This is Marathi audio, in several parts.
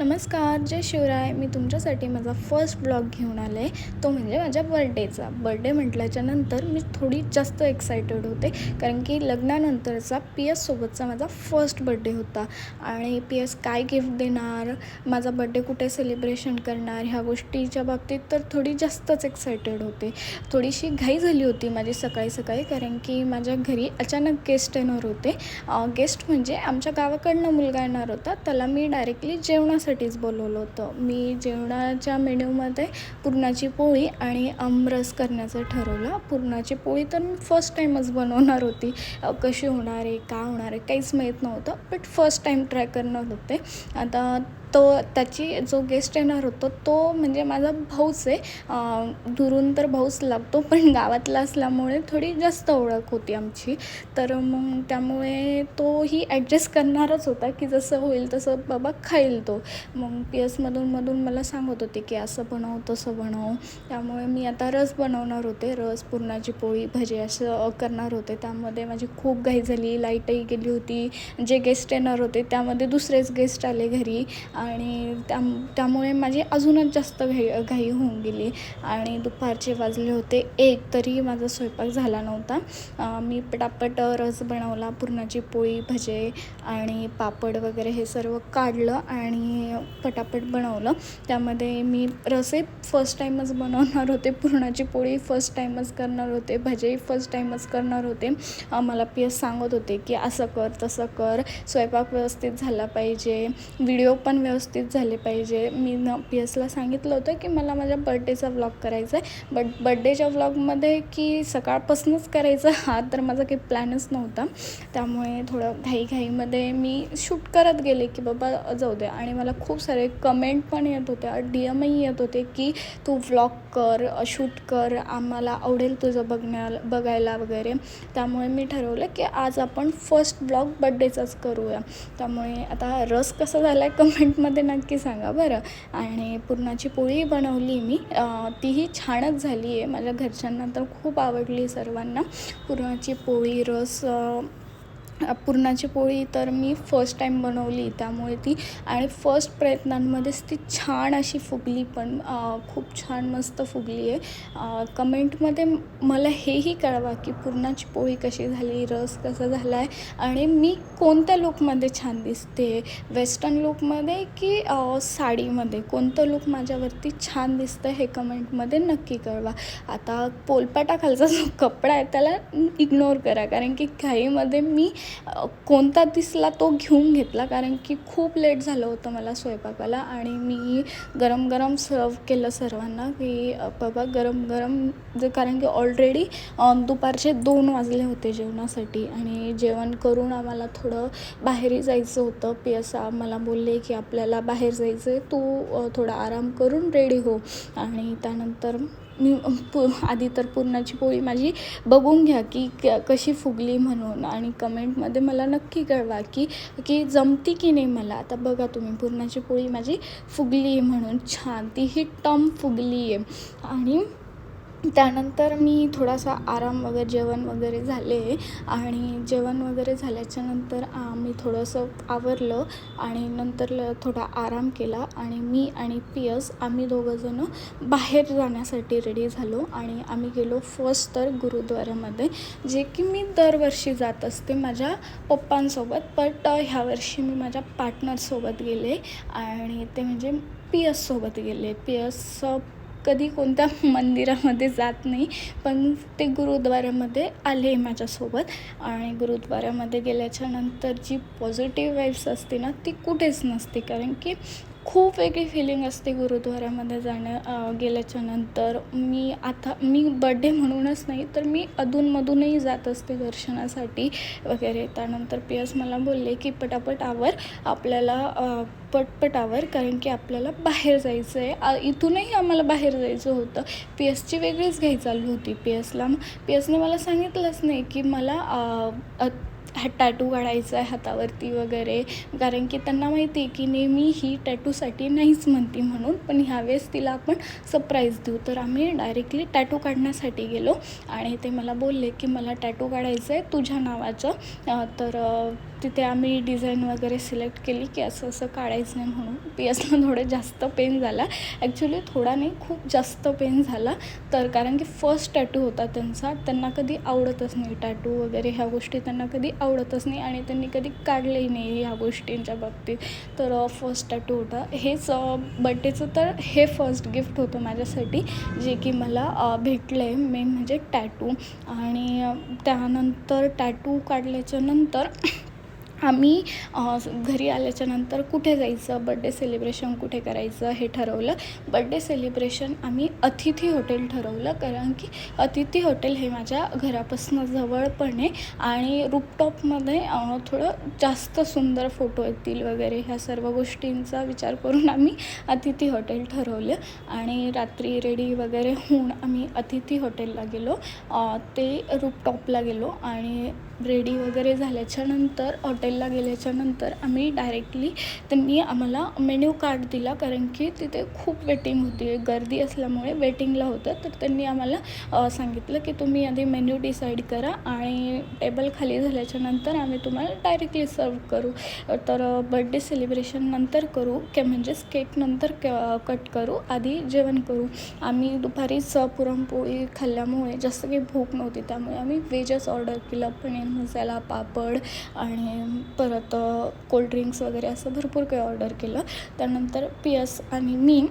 नमस्कार जय शिवराय. मी तुमच्यासाठी माझा फर्स्ट ब्लॉग घेऊन आले तो म्हणजे माझ्या बर्थडेचा बर्थडे म्हटल्याच्या नंतर मी थोडी जास्त एक्सायटेड होते. कारण की लग्नानंतरचा पी एससोबतचा माझा फर्स्ट बर्थडे होता. आणि पी एस काय गिफ्ट देणार? माझा बर्थडे कुठे सेलिब्रेशन करणार? ह्या गोष्टीच्या बाबतीत तर थोडी जास्तच एक्सायटेड होते. थोडीशी घाई झाली होती माझी सकाळी सकाळी. कारण की माझ्या घरी अचानक गेस्ट येणार होते. गेस्ट म्हणजे आमच्या गावाकडनं मुलगा येणार होता. त्याला मी डायरेक्टली जेवणासाठीच बोलवलं होतं. मी जेवणाच्या मेन्यूमध्ये पुरणाची पोळी आणि आमरस करण्याचं ठरवलं. पुरणाची पोळी तर मी फर्स्ट टाईमच बनवणार होती. कशी होणार आहे का होणार आहे काहीच माहीत नव्हतं बट फर्स्ट टाईम ट्राय करणार होते आता तो त्याची जो गेस्ट येणार होतो तो म्हणजे माझा भाऊच आहे. दुरून तर भाऊच लागतो पण गावातला असल्यामुळे थोडी जास्त ओळख होती आमची. तर मग त्यामुळे तोही ॲडजस्ट करणारच होता की जसं होईल तसं बाबा खाईल तो. मग पी एसमधून मधून मला सांगत होते की असं बनव तसं बनव. त्यामुळे मी आता रस बनवणार होते. रस पुरणाची पोळी भजी असं करणार होते. त्यामध्ये माझी खूप घाई झाली लाईटही गेली होती. जे गेस्ट येणार होते त्यामध्ये दुसरेच गेस्ट आले घरी. आणि त्या त्यामुळे माझी अजूनच जास्त घाई घाई होऊन गेली. आणि दुपारचे वाजले होते एक तरी माझा स्वयंपाक झाला नव्हता. मी पटापट रस बनवला पुरणाची पोळी भजे आणि पापड वगैरे हे सर्व काढलं आणि पटापट बनवलं. त्यामध्ये मी रसही फर्स्ट टाईमच बनवणार होते पुरणाची पोळी फर्स्ट टाईमच करणार होते भजेही फर्स्ट टाईमच करणार होते. मला पी एस सांगत होते की असं कर तसं कर स्वयंपाक व्यवस्थित झाला पाहिजे. व्हिडिओ पण व्यवस्थित झाले पाहिजे. मी न पी एसला सांगितलं होतं की मला माझ्या बड्डेचा व्लॉग करायचा आहे. बट बड्डेच्या व्लॉगमध्ये की सकाळपासूनच करायचा हा तर माझा काही प्लॅनच नव्हता. त्यामुळे थोडं घाईघाईमध्ये मी शूट करत गेले की बाबा जाऊ दे. आणि मला खूप सारे कमेंट पण येत होत्या डी एमही येत होते की तू व्लॉग कर शूट कर आम्हाला आवडेल तुझं बघण्या बघायला वगैरे. त्यामुळे मी ठरवलं की आज आपण फर्स्ट ब्लॉग बड्डेचाच करूया. त्यामुळे आता रस कसा झाला आहे कमेंट कमेंटमध्ये नक्की सांगा बरं. आणि पुरणाची पोळी बनवली मी. तीही छानच झाली आहे माझ्या घरच्यांना तर खूप आवडली सर्वांना. पुरणाची पोळी रस पुरणाची पोळी तर मी फर्स्ट टाईम बनवली त्यामुळे ती. आणि फर्स्ट प्रयत्नांमध्येच ती छान अशी फुगली पण खूप छान मस्त फुगली आहे. कमेंटमध्ये मला हेही कळवा की पुरणाची पोळी कशी झाली रस कसा झाला आहे आणि मी कोणत्या लुकमध्ये छान दिसते? वेस्टर्न लुकमध्ये की साडीमध्ये? कोणतं लुक माझ्यावरती छान दिसतं हे कमेंटमध्ये नक्की कळवा. आता पोलपाटाखालचा जो कपडा आहे त्याला इग्नोर करा कारण की घाईमध्ये मी कोणता दिसला तो घेऊन घेतला कारण की खूप लेट झालं होतं मला स्वयंपाकाला आणि मी गरम गरम सर्व केलं सर्वांना की बाबा गरम गरम जे कारण की ऑलरेडी दुपारचे दोन वाजले होते जेवणासाठी आणि जेवण करून आम्हाला थोडं बाहेरही जायचं होतं. पी एस मला बोलले की आपल्याला बाहेर जायचं आहे तू थोडा आराम करून रेडी हो. आणि त्यानंतर मी पु आधी तर पुरणाची पोळी माझी बघून घ्या की क कशी फुगली म्हणून आणि कमेंटमध्ये मला नक्की कळवा की की जमती की नाही मला. आता बघा तुम्ही पुरणाची पोळी माझी फुगली आहे म्हणून छान ती ही टम फुगली आहे आणि त्यानंतर मी थोडासा आराम वगैरे जेवण वगैरे झाले आणि जेवण वगैरे झाल्याच्यानंतर आम्ही मी थोडंसं आवरलं आणि नंतर ल थोडा आराम केला आणि मी आणि पियस आम्ही दोघंजणं बाहेर जाण्यासाठी रेडी झालो आणि आम्ही गेलो फर्स्ट तर गुरुद्वारामध्ये जे की मी दरवर्षी जात असते माझ्या पप्पांसोबत बट ह्या वर्षी मी माझ्या पार्टनरसोबत गेले आणि ते म्हणजे पी गेले. पी कधी कोणत्या मंदिरामध्ये जात नाही पण ते गुरुद्वाऱ्यामध्ये आले माझ्यासोबत. आणि गुरुद्वाऱ्यामध्ये गेल्याच्यानंतर जी पॉझिटिव्ह वाईब्स असते ना ती कुठेच नसते. कारण की खूप वेगळी फिलिंग असते गुरुद्वाऱ्यामध्ये जाणं गेल्याच्यानंतर गेल्याच्यानंतर. मी आता मी बड्डे म्हणूनच नाही तर मी अधूनमधूनही जात असते दर्शनासाठी वगैरे. त्यानंतर पी एस मला बोलले की पटापट आवर आपल्याला पटपटावर पटपट आवर कारण की आपल्याला बाहेर जायचं आहे इथूनही आम्हाला बाहेर जायचं होतं. पी एसची वेगळीच घाई चालू होती. पी एसला पी एसने मला सांगितलंच नाही की मला हा टॅटू काढायचा आहे हातावरती वगैरे. कारण की त्यांना माहिती आहे की नेहमी ही टॅटूसाठी नाहीच म्हणते म्हणून पण ह्यावेळेस तिला आपण सरप्राईज देऊ. तर आम्ही डायरेक्टली टॅटू काढण्यासाठी गेलो आणि ते मला बोलले की मला टॅटू काढायचं आहे तुझ्या नावाचं. तर तिथे आम्ही डिझाईन वगैरे सिलेक्ट केली की असं असं काढायचं नाही म्हणून. पी एसला थोडं जास्त पेन झाला. ॲक्च्युली थोडा नाही खूप जास्त पेन झाला. तर कारण की फर्स्ट टॅटू होता त्यांचा. त्यांना कधी आवडतच नाही टॅटू वगैरे ह्या गोष्टी. त्यांना कधी आवडतच नाही आणि त्यांनी कधी काढलेही नाही ह्या गोष्टींच्या बाबतीत. तर फर्स्ट टॅटू होता. हेच बड्डेचं तर हे फर्स्ट गिफ्ट होतं माझ्यासाठी जे की मला भेटलं आहे मेन म्हणजे टॅटू आणि त्यानंतर टॅटू काढल्याच्या नंतर आम्ही घरी आल्याच्यानंतर कुठे जायचं बड्डे सेलिब्रेशन कुठे करायचं हे ठरवलं. बड्डे सेलिब्रेशन आम्ही अतिथी हॉटेल ठरवलं कारण की अतिथी हॉटेल हे माझ्या घरापासून जवळ पण आहे आणि रूपटॉपमध्ये थोडं जास्त सुंदर फोटो येतील वगैरे ह्या सर्व गोष्टींचा विचार करून आम्ही अतिथी हॉटेल ठरवलं आणि रात्री रेडी वगैरे होऊन आम्ही अतिथी हॉटेलला गेलो. ते रूपटॉपला गेलो आणि रेडी वगैरे झाल्याच्यानंतर हॉटेलला गेल्याच्यानंतर आम्ही डायरेक्टली त्यांनी आम्हाला मेन्यू कार्ड दिला. कारण की तिथे खूप वेटिंग होती. गर्दी असल्यामुळे वेटिंगला होतं. तर त्यांनी आम्हाला सांगितलं की तुम्ही आधी मेन्यू डिसाईड करा आणि टेबल खाली झाल्याच्यानंतर आम्ही तुम्हाला डायरेक्टली सर्व करू. तर बड्डे सेलिब्रेशन नंतर करू के म्हणजेच केक नंतर क कट करू आधी जेवण करू. आम्ही दुपारीच पुरणपोळी खाल्ल्यामुळे जास्त काही भूक नव्हती. त्यामुळे आम्ही व्हेजच ऑर्डर केलं पण पनीर मसाला पापड आणि परत कोल्ड्रिंक्स वगैरे असं भरपूर काही ऑर्डर केलं. त्यानंतर पियस आणि मी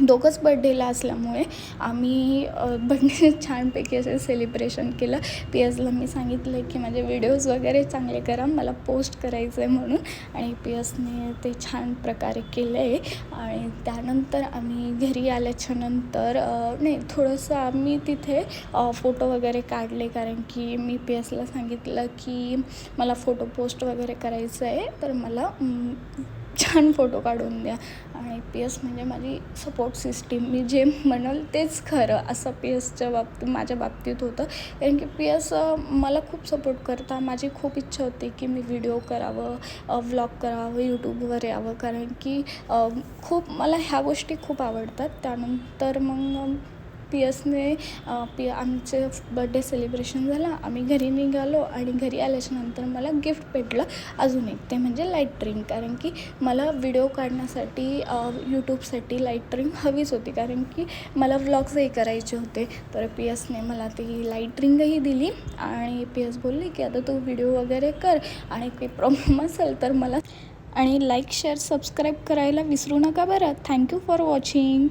दोघंच बड्डेला असल्यामुळे आम्ही बड्डे छानपैकी असे सेलिब्रेशन केलं. पी एसला मी सांगितलं की माझे व्हिडिओज वगैरे चांगले करा मला पोस्ट करायचं आहे म्हणून. आणि पी एसने ते छान प्रकारे केलं आहे आणि त्यानंतर आम्ही घरी आल्याच्यानंतर नाही थोडंसं आम्ही तिथे फोटो वगैरे काढले. कारण की मी पी एसला सांगितलं की मला फोटो पोस्ट वगैरे करायचं आहे तर मला छान फोटो काढून द्या. आणि पी एस म्हणजे माझी सपोर्ट सिस्टीम मी जे म्हणाल तेच खरं असं पी एसच्या बाबतीत माझ्या बाबतीत होतं. कारण की पी एस मला खूप सपोर्ट करता. माझी खूप इच्छा होती की मी व्हिडिओ करावं व्लॉग करावं यूट्यूबवर यावं. कारण की खूप मला ह्या गोष्टी खूप आवडतात. त्यानंतर मग पी एसने पी आमचे बड्डे सेलिब्रेशन झालं आम्ही घरी निघालो आणि घरी आल्याच्यानंतर मला गिफ्ट भेटलं अजून एक ते म्हणजे लाइट रिंग कारण की मला व्हिडिओ काढण्यासाठी यूट्यूबसाठी लाइट रिंग हवीच होती. कारण की मला व्लॉग्सही करायचे होते. तर पी एसने मला ती लाइट रिंगही दिली आणि पी एस बोलली की आता तू व्हिडिओ वगैरे कर आणि काही प्रॉब्लेम असेल तर मला आणि लाईक शेअर सबस्क्राईब करायला विसरू नका बरं. Thank you for watching